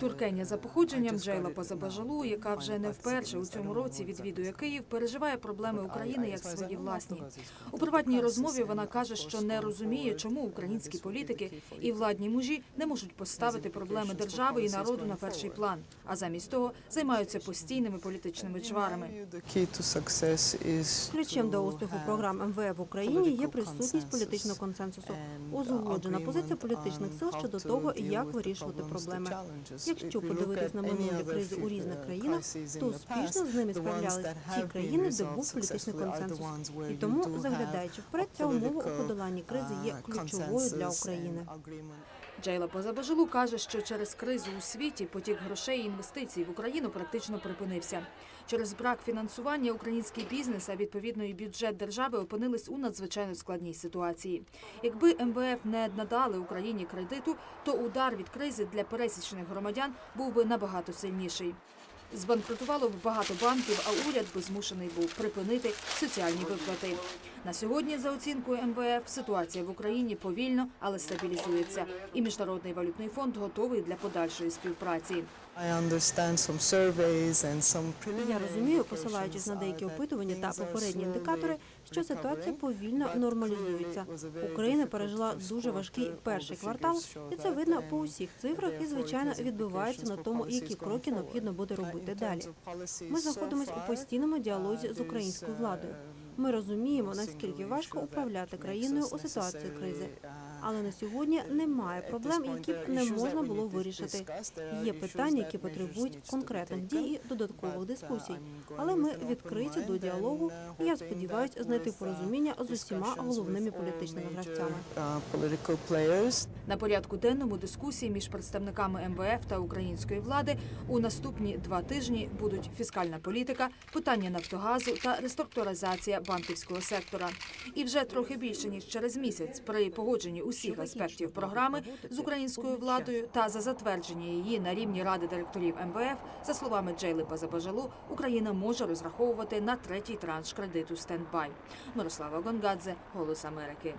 Туркеня за походженням Джейла Позабажалу, яка вже не вперше у цьому році відвідує Київ, переживає проблеми України як свої власні. У приватній розмові вона каже, що не розуміє, чому українські політики і владні мужі не можуть поставити проблеми держави і народу на перший план, а замість того займаються постійними політичними чварами. Ключем до успіху програм МВФ в Україні є присутність політичного консенсусу, узгоджена позиція політичних сил щодо того, як вирішувати проблеми. Якщо подивитись на минулі кризи у різних країнах, то успішно з ними справлялись ті країни, де був політичний консенсус. І тому, заглядаючи вперед, ця умова у подоланні кризи є ключовою для України. Джейла Позабажилу каже, що через кризу у світі потік грошей і інвестицій в Україну практично припинився. Через брак фінансування український бізнес, а відповідно і бюджет держави опинились у надзвичайно складній ситуації. Якби МВФ не надали Україні кредиту, то удар від кризи для пересічних громадян був би набагато сильніший. Збанкрутувало б багато банків, а уряд би змушений був припинити соціальні виплати. На сьогодні, за оцінкою МВФ, ситуація в Україні повільно, але стабілізується. І Міжнародний валютний фонд готовий для подальшої співпраці. Я розумію, посилаючись на деякі опитування та попередні індикатори, що ситуація повільно нормалізується. Україна пережила дуже важкий перший квартал, і це видно по усіх цифрах. І звичайно відбувається на тому, які кроки необхідно буде робити далі. Ми знаходимося у постійному діалозі з українською владою. Ми розуміємо, наскільки важко управляти країною у ситуації кризи. Але на сьогодні немає проблем, які б не можна було вирішити. Є питання, які потребують конкретних дій і додаткових дискусій. Але ми відкриті до діалогу, і я сподіваюся знайти порозуміння з усіма головними політичними гравцями. На порядку денному дискусії між представниками МВФ та української влади у наступні два тижні будуть фіскальна політика, питання Нафтогазу та реструктуризація банківського сектора. І вже трохи більше ніж через місяць при погодженні усіх аспектів програми з українською владою та за затвердження її на рівні ради директорів МВФ, за словами Джейли Базабажалу, Україна може розраховувати на третій транш кредиту стендбай. Мирослава Гонгадзе, Голос Америки.